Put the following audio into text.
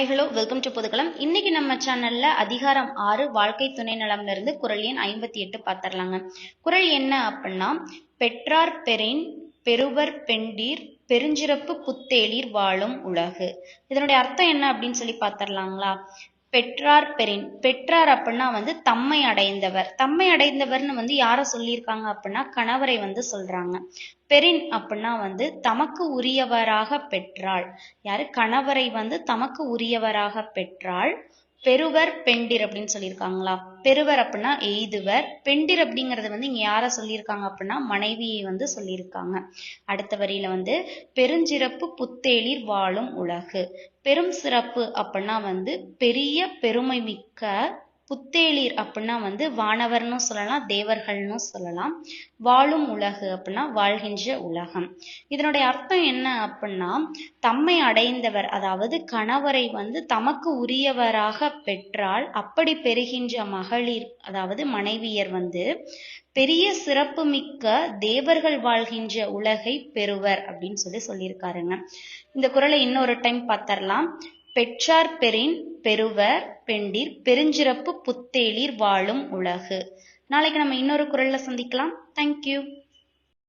Hi hello welcome to பொதுக்கலம் இன்னைக்கு நம்ம சேனல்ல அதிகாரம் ஆறு வாழ்க்கை துணை நலம்ல இருந்து குரல் எண் ஐம்பத்தி எட்டு பார்த்துடலாங்க. குரல் என்ன அப்படின்னா பெற்றார் பெறின் பெருவர் பெண்டீர் பெருஞ்சிறப்பு புத்தேளீர் வாழும் உலகு. இதனுடைய அர்த்தம் என்ன அப்படின்னு சொல்லி பார்த்துடலாங்களா? பெற்றார் பெறின். பெற்றார் அப்படின்னா வந்து தம்மை அடைந்தவர். தம்மை அடைந்தவர்னு வந்து யார சொல்லியிருக்காங்க அப்படின்னா கணவரை வந்து சொல்றாங்க. பெறின் அப்படின்னா வந்து தமக்கு உரியவராக பெற்றாள். யாரு? கணவரை வந்து தமக்கு உரியவராக பெற்றாள். பெருவர் பெண்டிர் அப்படின்னு சொல்லியிருக்காங்களா? பெருவர் அப்படின்னா எய்துவர். பெண்டிர் அப்படிங்கறது வந்து இங்க யார சொல்லியிருக்காங்க அப்படின்னா மனைவியை வந்து சொல்லியிருக்காங்க. அடுத்த வரியில வந்து பெருஞ்சிறப்பு புத்தேளிர் வாழும் உலகு. பெரும் சிறப்பு அப்படின்னா வந்து பெரிய பெருமை மிக்க புத்தேளிர் அப்படின்னா வந்து வானவர்னும் சொல்லலாம் தேவர்கள்னும் சொல்லலாம். வாழும் உலகு அப்படின்னா வாழ்கின்ற உலகம். இதனுடைய அர்த்தம் என்ன அப்படின்னா தம்மை அடைந்தவர் அதாவது கணவரை வந்து தமக்கு உரியவராக பெற்றால் அப்படி பெறுகின்ற மகளிர் அதாவது மனைவியர் வந்து பெரிய சிறப்பு மிக்க தேவர்கள் வாழ்கின்ற உலகை பெறுவர் அப்படின்னு சொல்லி சொல்லியிருக்காருங்க. இந்த குரலை இன்னொரு டைம் பார்த்தரலாம் பெற்றார் பெறின் பெறுவர் பெண்டிர் பெருஞ்சிறப்பு புத்தேளிர் வாழும் உலகு. நாளைக்கு நம்ம இன்னொரு குரல்ல சந்திக்கலாம். தேங்க்யூ